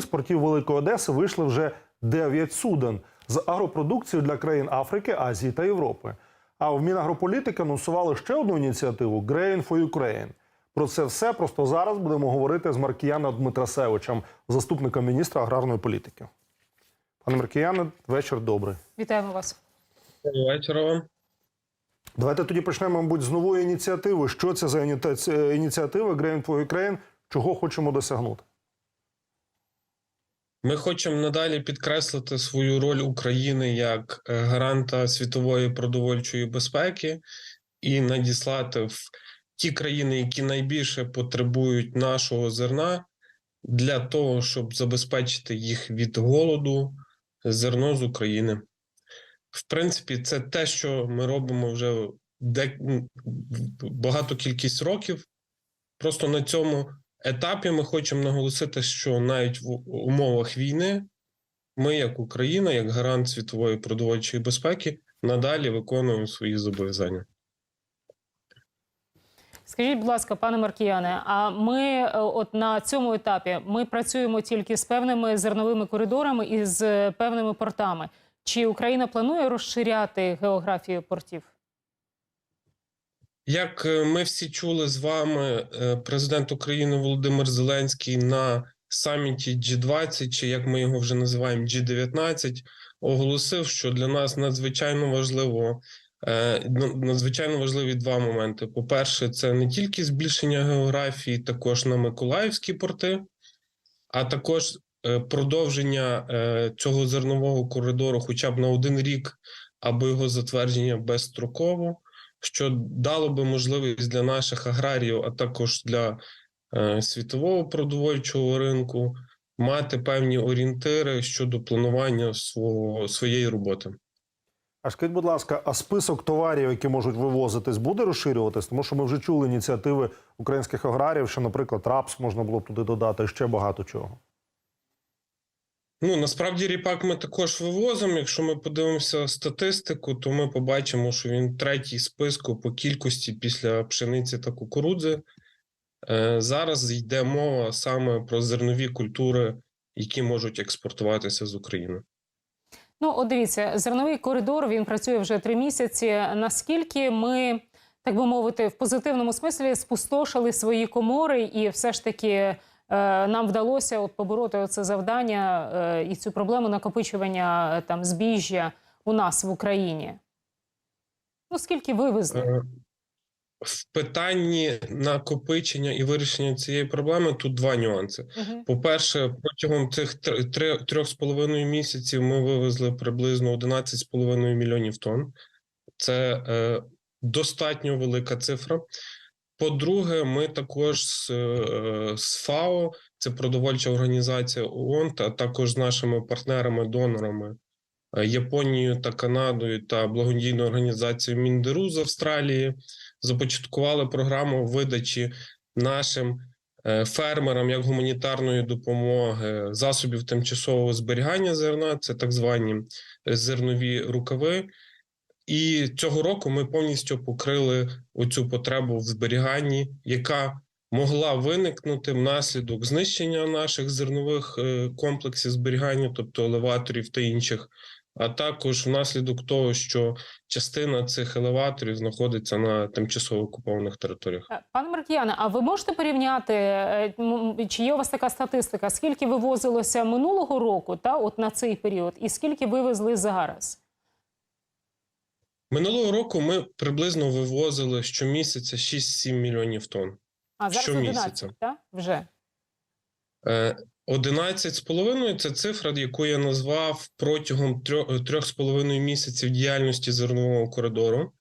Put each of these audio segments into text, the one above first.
З портів Великої Одеси вийшли вже 9 суден з агропродукцією для країн Африки, Азії та Європи. А в Мінагрополітики анонсували ще одну ініціативу Grain for Ukraine. Про це все просто зараз будемо говорити з Маркіяном Дмитрасевичем, заступником міністра аграрної політики. Пане Маркіяне, вечір добрий. Вітаємо вас. Доброго вечора вам. Давайте тоді почнемо, мабуть, з нової ініціативи. Що це за ініціатива Grain for Ukraine? Чого хочемо досягнути? Ми хочемо надалі підкреслити свою роль України як е, гаранта світової продовольчої безпеки і надіслати в ті країни, які найбільше потребують нашого зерна, для того, щоб забезпечити їх від голоду, зерно з України. В принципі, це те, що ми робимо вже де... багато кількість років. Просто на цьому етапі ми хочемо наголосити, що навіть в умовах війни ми, як Україна, як гарант світової продовольчої безпеки, надалі виконуємо свої зобов'язання. Скажіть, будь ласка, пане Маркіяне, а ми е, от на цьому етапі ми працюємо тільки з певними зерновими коридорами і з певними портами. Чи Україна планує розширяти географію портів? Як е, ми всі чули з вами, е, президент України Володимир Зеленський на саміті G20, чи як ми його вже називаємо, G19, оголосив, що для нас надзвичайно важливо е, надзвичайно важливі два моменти. По-перше, це не тільки збільшення географії, також на Миколаївські порти, а також продовження цього зернового коридору, хоча б на один рік, або його затвердження безстроково що дало би можливість для наших аграріїв, а також для е, світового продовольчого ринку мати певні орієнтири щодо планування свого своєї роботи. А скажіть, будь ласка, а список товарів, які можуть вивозитись, буде розширюватись? Тому що ми вже чули ініціативи українських аграріїв, що, наприклад, рапс можна було б туди додати ще багато чого. Ну насправді ріпак ми також вивозимо. Якщо ми подивимося статистику, то ми побачимо, що він третій списку по кількості після пшениці та кукурудзи. Е, Зараз йде мова саме про зернові культури, які можуть експортуватися з України. Ну, от дивіться, зерновий коридор він працює вже три місяці. Наскільки ми, так би мовити, в позитивному смислі спустошили свої комори, і все ж таки нам вдалося от побороти це завдання е, і цю проблему накопичування е, там збіжжя у нас в Україні? Ну, скільки вивезли? Е, В питанні накопичення і вирішення цієї проблеми тут два нюанси. Угу. По-перше, протягом цих трьох з половиною місяців ми вивезли приблизно 11,5 мільйонів тонн. Це е, достатньо велика цифра. По-друге, ми також з, е, з ФАО, це продовольча організація ООН, а також з нашими партнерами-донорами е, Японією та Канадою та благодійною організацією Міндеру з Австралії започаткували програму видачі нашим е, фермерам як гуманітарної допомоги засобів тимчасового зберігання зерна, це так звані зернові рукави. І цього року ми повністю покрили оцю потребу в зберіганні, яка могла виникнути внаслідок знищення наших зернових е, комплексів зберігання, тобто елеваторів та інших, а також внаслідок того, що частина цих елеваторів знаходиться на тимчасово окупованих територіях. Е, Пане Маркіяне, а ви можете порівняти, е, чи є у вас така статистика, скільки вивозилося минулого року, та от на цей період, і скільки вивезли зараз? Минулого року ми приблизно вивозили щомісяця 6-7 мільйонів тонн. А зараз Щомісяця. 11, так? Вже. Е, 11,5 – це цифра, яку я назвав протягом трьох, трьох з половиною місяців діяльності зернового коридору.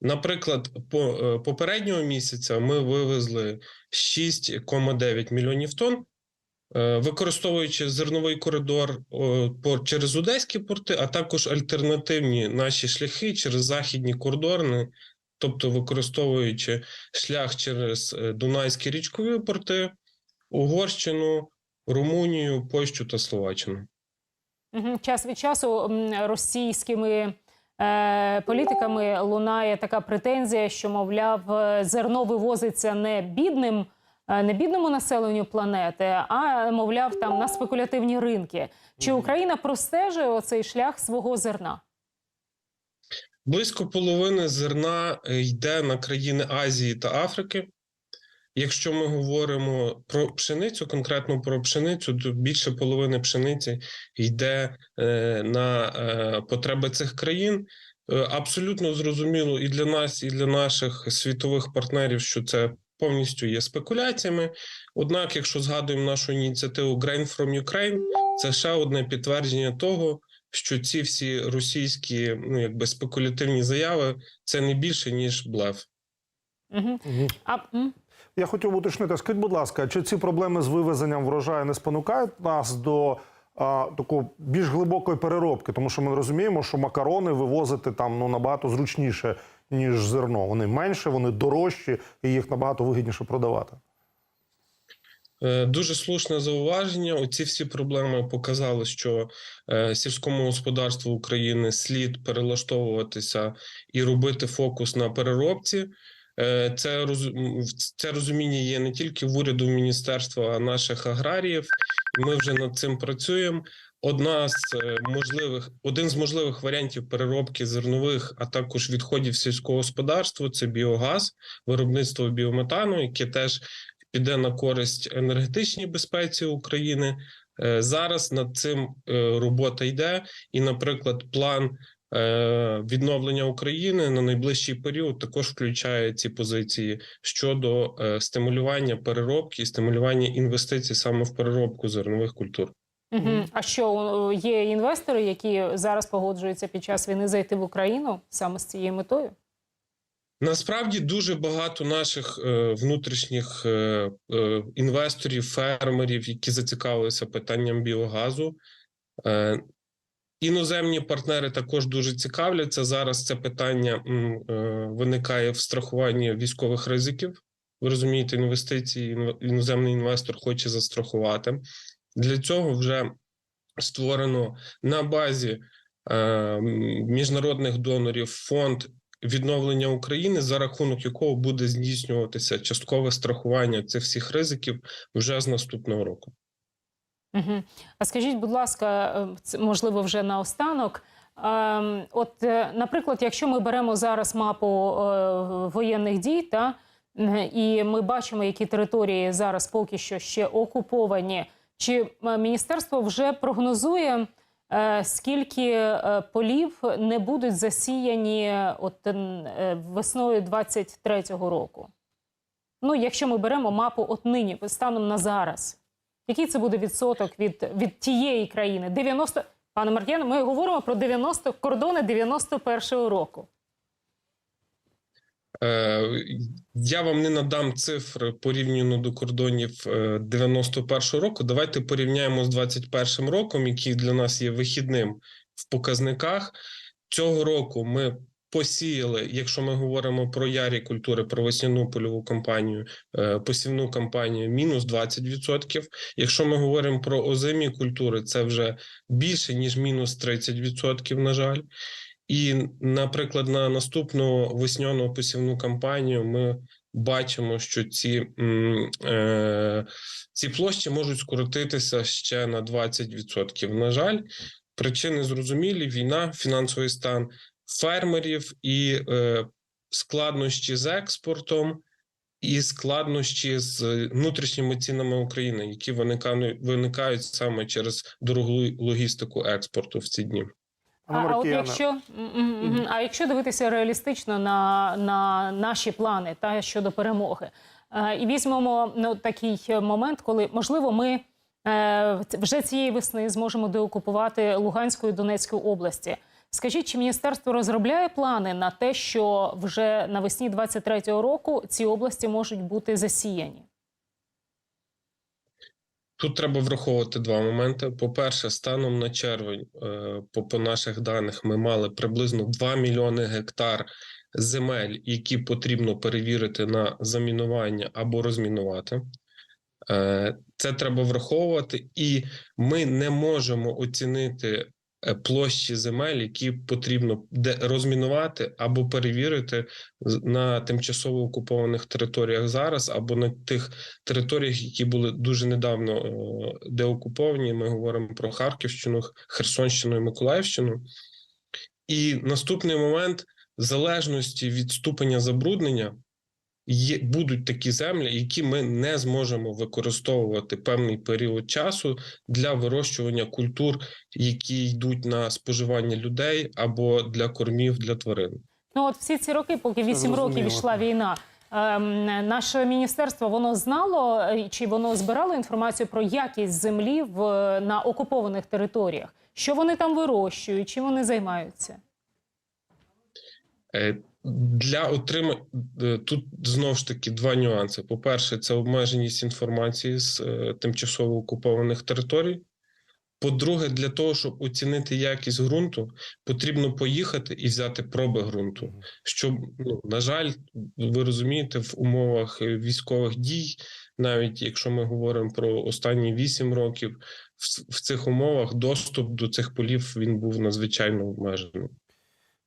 Наприклад, по е, попереднього місяця ми вивезли 6,9 мільйонів тонн, е, використовуючи зерновий коридор через одеські порти, а також альтернативні наші шляхи через західні кордони, тобто використовуючи шлях через е, Дунайські річкові порти, Угорщину, Румунію, Польщу та Словаччину. Час від часу російськими е, політиками лунає така претензія, що, мовляв, е, зерно вивозиться не бідним е, не бідному населенню планети, а мовляв, там на спекулятивні ринки. Чи Україна простежує оцей шлях свого зерна? Близько половини зерна е, йде на країни Азії та Африки. Якщо ми говоримо про пшеницю, конкретно про пшеницю, то більше половини пшениці йде е, на е, потреби цих країн. Е, Абсолютно зрозуміло і для нас, і для наших світових партнерів, що це повністю є спекуляціями. Однак, якщо згадуємо нашу ініціативу Grain from Ukraine, це ще одне підтвердження того, що ці всі російські ну якби спекулятивні заяви це не більше ніж блеф. Угу. А? Я хотів уточнити, скажіть, будь ласка, чи ці проблеми з вивезенням врожаю не спонукають нас до а, такої більш глибокої переробки? Тому що ми розуміємо, що макарони вивозити там ну набагато зручніше, ніж зерно. Вони менше, вони дорожчі, і їх набагато вигідніше продавати. Е, Дуже слушне зауваження. Оці всі проблеми показали, що е, сільському господарству України слід перелаштовуватися і робити фокус на переробці. Е, Це це розуміння є не тільки в уряду міністерства, а наших аграріїв. Ми вже над цим працюємо. Одна з е, можливих, один з можливих варіантів переробки зернових, а також відходів сільського господарства це біогаз, виробництво біометану, яке теж піде на користь енергетичній безпеці України. Е, Зараз над цим е, робота йде, і, наприклад, план відновлення України на найближчий період також включає ці позиції щодо стимулювання переробки і стимулювання інвестицій саме в переробку зернових культур. Угу. А що є інвестори, які зараз погоджуються під час війни зайти в Україну саме з цією метою? Насправді дуже багато наших е, внутрішніх е, е, інвесторів, фермерів, які зацікавилися питанням біогазу. Е, іноземні партнери також дуже цікавляться. Зараз це питання е, виникає в страхуванні військових ризиків. Ви розумієте, інвестиції іноземний інвестор хоче застрахувати. Для цього вже створено на базі е, міжнародних донорів фонд відновлення України, за рахунок якого буде здійснюватися часткове страхування цих всіх ризиків вже з наступного року. Угу. А скажіть, будь ласка, е, можливо, вже наостанок. Ем, От, е, наприклад, якщо ми беремо зараз мапу воєнних дій, та і ми бачимо, які території зараз поки що ще окуповані, чи е, міністерство вже прогнозує, е, скільки е, полів не будуть засіяні от весною 23-го року? Ну, якщо ми беремо мапу от нині, станом на зараз. Який це буде відсоток від, від тієї країни? 90... Пане Мар'яне, ми говоримо про 90 кордони 91-го року. Е, Я вам не надам цифр порівняно до кордонів е, 91-го року. Давайте порівняємо з 21-м роком, який для нас є вихідним в показниках. Цього року ми посіяли, якщо ми говоримо про ярі культури, про весняну польову кампанію, е, посівну кампанію, мінус 20%. Якщо ми говоримо про озимі культури, це вже більше ніж мінус 30%, на жаль. І, наприклад, на наступну весняну посівну кампанію ми бачимо, що ці, е, ці площі можуть скоротитися ще на 20%. На жаль, причини зрозумілі: війна, фінансовий стан фермерів і е, складнощі з експортом. І складнощі з внутрішніми цінами України, які виникають, саме через дорогу логістику експорту в ці дні. А, а от якщо, а якщо дивитися реалістично на, на наші плани та щодо перемоги, е, і візьмемо ну, такий момент, коли можливо ми е, вже цієї весни зможемо деокупувати Луганську і Донецьку області. Скажіть, чи міністерство розробляє плани на те, що вже навесні 23-го року ці області можуть бути засіяні? Тут треба враховувати два моменти. По-перше, станом на червень, е, по, наших даних, ми мали приблизно 2 мільйони гектар земель, які потрібно перевірити на замінування або розмінувати. Е, Це треба враховувати, і ми не можемо оцінити площі земель, які потрібно розмінувати або перевірити на тимчасово окупованих територіях зараз, або на тих територіях, які були дуже недавно е, деокуповані. Ми говоримо про Харківщину, Херсонщину і Миколаївщину. І наступний момент, залежності від ступеня забруднення, є, будуть такі землі, які ми не зможемо використовувати певний період часу для вирощування культур, які йдуть на споживання людей або для кормів для тварин. Ну от всі ці роки, поки 8 років йшла війна. ем, Наше міністерство воно знало е, чи воно збирало інформацію про якість землі в на окупованих територіях? Що вони там вирощують, чим вони займаються? Е, Для отримання тут знову ж таки два нюанси. По-перше, це обмеженість інформації з е, тимчасово окупованих територій. По-друге, для того, щоб оцінити якість ґрунту, потрібно поїхати і взяти проби ґрунту. Щоб, ну, на жаль, ви розумієте, в умовах е, військових дій, навіть якщо ми говоримо про останні 8 років, в, в цих умовах доступ до цих полів він був надзвичайно обмежений.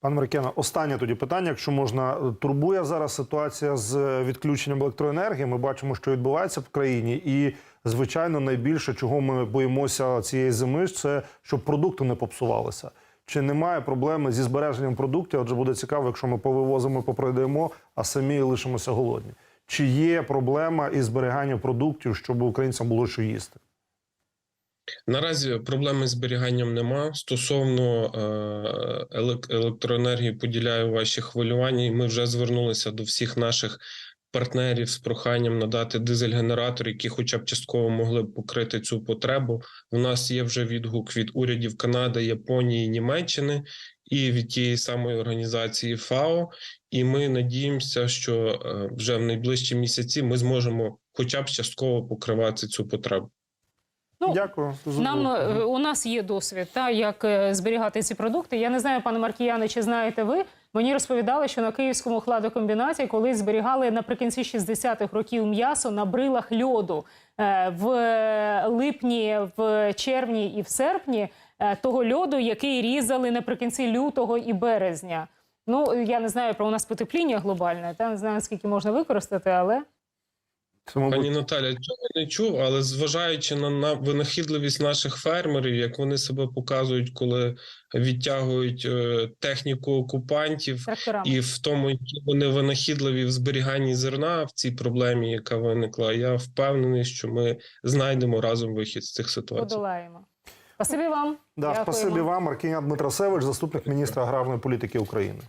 Пан Маркена, останнє тоді питання, якщо можна, турбує зараз ситуація з відключенням електроенергії. Ми бачимо, що відбувається в країні, і звичайно, найбільше чого ми боїмося цієї зими, це щоб продукти не попсувалися. Чи немає проблеми зі збереженням продуктів? Адже буде цікаво, якщо ми повивозимо, попройдемо, а самі лишимося голодні. Чи є проблема із зберіганням продуктів, щоб українцям було що їсти? Наразі проблеми з зберіганням нема. Стосовно е, електроенергії, поділяю ваші хвилювання. Ми вже звернулися до всіх наших партнерів з проханням надати дизель-генератор, які хоча б частково могли б покрити цю потребу. У нас є вже відгук від урядів Канади, Японії, Німеччини і від тієї самої організації ФАО. І ми надіємося, що е, вже в найближчі місяці ми зможемо хоча б частково покривати цю потребу. Ну, Дякую. Нам е, у нас є досвід, та як е, зберігати ці продукти. Я не знаю, пане Маркіяне, чи знаєте ви? Мені розповідали, що на київському хладокомбінаті колись зберігали наприкінці 60-х років м'ясо на брилах льоду Е, в липні, в червні і в серпні того льоду, який різали наприкінці лютого і березня. Ну я не знаю про у нас потепління глобальне, та не знаю скільки можна використати, але Це, мабуть, Пані Наталя, цього не чув, але зважаючи на, на винахідливість наших фермерів, як вони себе показують, коли відтягують е, техніку окупантів, тракторами. і в тому, які вони винахідливі в зберіганні зерна в цій проблемі, яка виникла, я впевнений, що ми знайдемо разом вихід з цих ситуацій. подолаємо. Спасибі вам. да, Дякуємо. спасибі вам, Маркіян Дмитросевич, заступник міністра аграрної політики України.